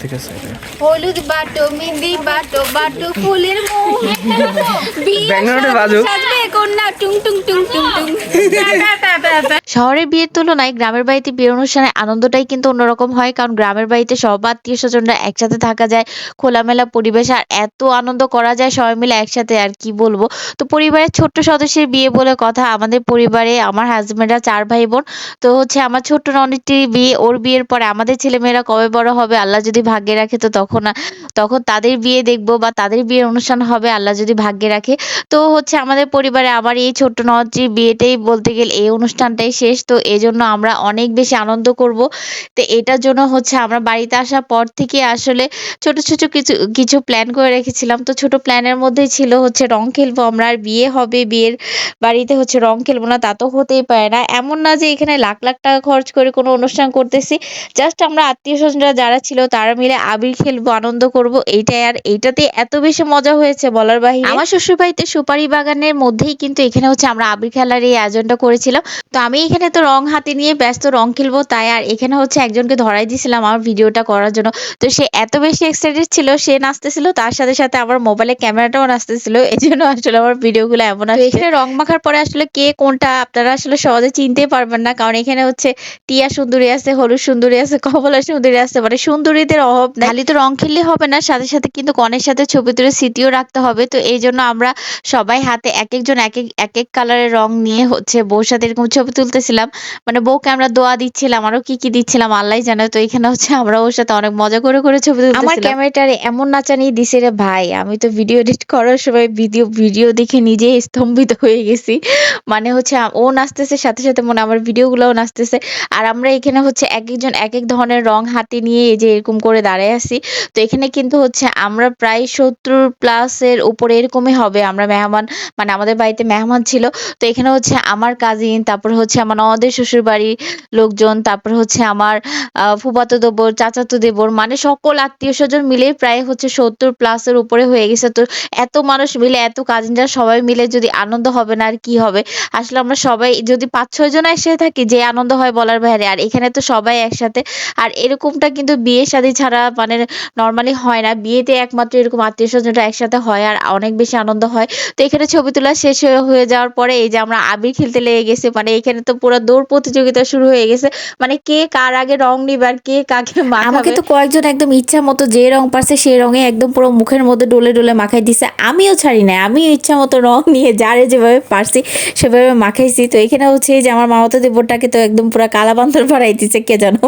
ঠিক আছে হলুদ বাটো মেহেন্দি বাটো বাটো ফুলের শহরের বিয়ের তুলনায় গ্রামের বাড়িতে বিয়ের অনুষ্ঠানে আনন্দটাই কিন্তু অন্যরকম হয় কারণ গ্রামের বাড়িতে সব আত্মীয় স্বজনরা একসাথে থাকা যায় খোলামেলা পরিবেশ আর এত আনন্দ করা যায় সবাই মিলে একসাথে আর কি বলব? তো পরিবারের ছোট্ট সদস্যের বিয়ে বলে কথা আমাদের পরিবারে আমার হাজবেন্ডরা চার ভাই বোন। তো হচ্ছে আমার ছোট্ট ননীটির বিয়ে ওর বিয়ের পরে আমাদের ছেলেমেয়েরা কবে বড় হবে আল্লাহ যদি ভাগ্যে রাখে, তো তখন তখন তাদের বিয়ে দেখব বা তাদের বিয়ের অনুষ্ঠান হবে, আল্লাহ যদি ভাগ্যে রাখে। তো হচ্ছে আমাদের পরিবারে আবার এই ছোট্ট নদীর বিয়েটাই বলতে গেলে এই অনুষ্ঠানটাই শেষ, তো এই জন্য আমরা অনেক বেশি আনন্দ করব। তো এটার জন্য হচ্ছে আমরা বাড়িতে আসার পর থেকে আসলে ছোট ছোট কিছু কিছু প্ল্যান করে রেখেছিলাম। তো ছোট প্ল্যানের মধ্যেই ছিল হচ্ছে রং খেলব, আমরা আর বিয়ে হবে, বিয়ের বাড়িতে হচ্ছে রং খেলব না, তা তো হতেই পারে না। এমন না যে এখানে লাখ লাখ টাকা খরচ করে কোনো অনুষ্ঠান করতেছি জাস্ট আমরা আত্মীয় স্বজনরা যারা ছিল তারা মিলে আবির খেলব আনন্দ করব এইটাই। আর এইটাতে এত বেশি মজা হয়েছে বলার বাহিরে। আমার শ্বশুর বাড়িতে সুপারি বাগানের মধ্যেই কিন্তু এখানে হচ্ছে আমরা আবির খেলার এই আয়োজনটা করেছিলাম। তো আমি এখানে তো রং হাতে নিয়ে ব্যস্ত রং খেলব তাই আর এখানে হচ্ছে একজনকে ধরাই দিয়েছিলাম আমার ভিডিওটা করার জন্য। তো সে এত বেশি এক্সাইটেড ছিল সে নাচতেছিল তার সাথে সাথে আমার মোবাইলে ক্যামেরাটাও নাচতেছিল এই জন্য আসলে আমার ভিডিওগুলো এমন আসছে এখানে রং মাখার পরে আসলে কে কোনটা আপনারা আসলে সহজে চিনতে পারবেন না কারণ এখানে হচ্ছে টিয়া সুন্দরী আছে হলুদ সুন্দরী আছে কমলা সুন্দরী আছে মানে সুন্দরীদের নাই খালি তো রং খেললে হবে না, সাথে সাথে কিন্তু কনের সাথে ছবি তুলে স্মৃতিও রাখতে হবে। তো এই জন্য আমরা সবাই হাতে এক একজন এক এক এক এক কালারের রং নিয়ে হচ্ছে বউর সাথে এরকম ছবি তুলতেছিলাম। মানে বউকে আমরা দোয়া দিচ্ছিলাম, আরও কি কি দিচ্ছিলাম, আল্লাহ জানে। তো এখানে হচ্ছে আমরা ওর সাথে অনেক মজা করে করে ছবি তুলতেছিলাম। আমার ক্যামেরাটারে এমন নাচানি দিছে রে ভাই, আমি তো ভিডিও এডিট করার সময় ভিডিও ভিডিও দেখে নিজেই স্তম্ভিত হয়ে গেছি। মানে হচ্ছে ও নাচতেছে, সাথে সাথে মনে আমার ভিডিওগুলোও নাচতেছে। আর আমরা এখানে হচ্ছে এক একজন এক এক ধরনের রং হাতে নিয়ে এই যে এরকম করে দাঁড়ায় আছি। তো এখানে কিন্তু হচ্ছে আমরা প্রায় সত্তর প্লাস এর উপরে এরকমই হবে। আমরা মেহমান মানে আমাদের বাড়িতে মেহমান ছিল। তো এখানে হচ্ছে আমার কাজিন তারপর হচ্ছে আমার ননদের শ্বশুর বাড়ির লোকজন, তারপর হচ্ছে আমার ফুফাতো দেবর, চাচাতো দেবর মানে সকল আত্মীয় স্বজন মিলে প্রায় হচ্ছে সত্তর প্লাস এর উপরে হয়ে গেছে। তো এত মানুষ মিলে, এত কাজিনরা সবাই মিলে যদি আনন্দ হবে না আর কি হবে? আসলে আমরা সবাই যদি পাঁচ ছয় জন একসাথে থাকি, যে আনন্দ হয় বলার বাইরে, আর এখানে তো সবাই একসাথে। আর এরকমটা কিন্তু বিয়ে শাদী ছাড়া মানে নর্মালি হয় না। বিয়েতে একমাত্র এরকম আত্মীয় স্বজনরা একসাথে হয় আর অনেক বেশি আনন্দ হয়। তো এখানে ছবি তোলা শেষ হয়ে- যাওয়ার পরে এই যে আমরা আবির খেলতে লেগে গেছে মানে এখানে তো পুরো দৌড় প্রতিযোগিতা শুরু হয়ে গেছে। মানে কে কার আগে রং নিবে আর কে কাকে আমাকে তো কয়েকজন একদম ইচ্ছা মতো যে রং পারছে সেই রঙে একদম পুরো মুখের মধ্যে ডলে ডলে মাখাই দিছে। আমিও ছাড়ি নাই। আমিও ইচ্ছা মতো রং নিয়ে যারে যেভাবে পারছি সেভাবে মাখাইছি। তো এখানে হচ্ছে যে আমার মামাতো দেবরটাকে তো একদম পুরো কালা বান্দর বাড়াই দিছে, কে জানো?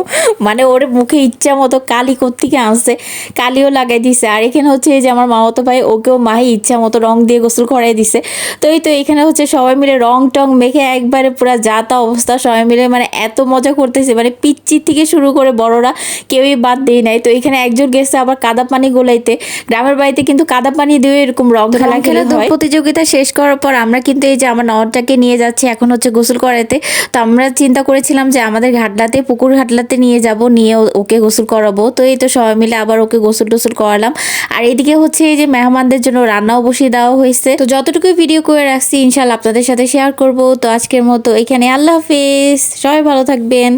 মানে ওর মুখে ইচ্ছা মতো কালি কোত্থেকে আনছে কালিও লাগাই দিছে। আর এখানে হচ্ছে এই যে আমার মামাতো ভাই ওকেও মাহি ইচ্ছা মতো রং দিয়ে গোসল করাই দিছে। তো এই তো এখানে হচ্ছে সবাই মিলে রং টং মেখে একবারে পুরো যা তা অবস্থা সবাই মিলে মানে এত মজা করতেছে। মানে পিচ্চি থেকে শুরু করে বড়রা কেউই বাদ দেয় নাই। তো এখানে একজন গেছে আবার কাদা পানি গোলাইতে। গ্রামের বাড়িতে কিন্তু কাদা পানি দিয়ে এরকম রং খেলা খেলা প্রতিযোগিতা শেষ করার পর আমরা কিন্তু এই যে আমার নরটাকে নিয়ে যাচ্ছি এখন হচ্ছে গোসল করাতে তো আমরা চিন্তা করেছিলাম যে আমাদের ঘাটলাতে পুকুর ঘাটলাতে নিয়ে যাব নিয়ে ওকে গোসল করাবো। তো এই তো সবাই মিলে আবার ওকে গোসল টোসল করালাম। আর এদিকে হচ্ছে এই যে মেহমানদের জন্য রান্নাও বসিয়ে দেওয়া হয়েছে। তো যতটুকু ভিডিও করে রাখছি ইনশাল্লাহ আপনাদের সাথে শেয়ার করব। তো আজকের মতো এখানে, আল্লাহ হাফিজ। সবাই ভালো থাকবেন।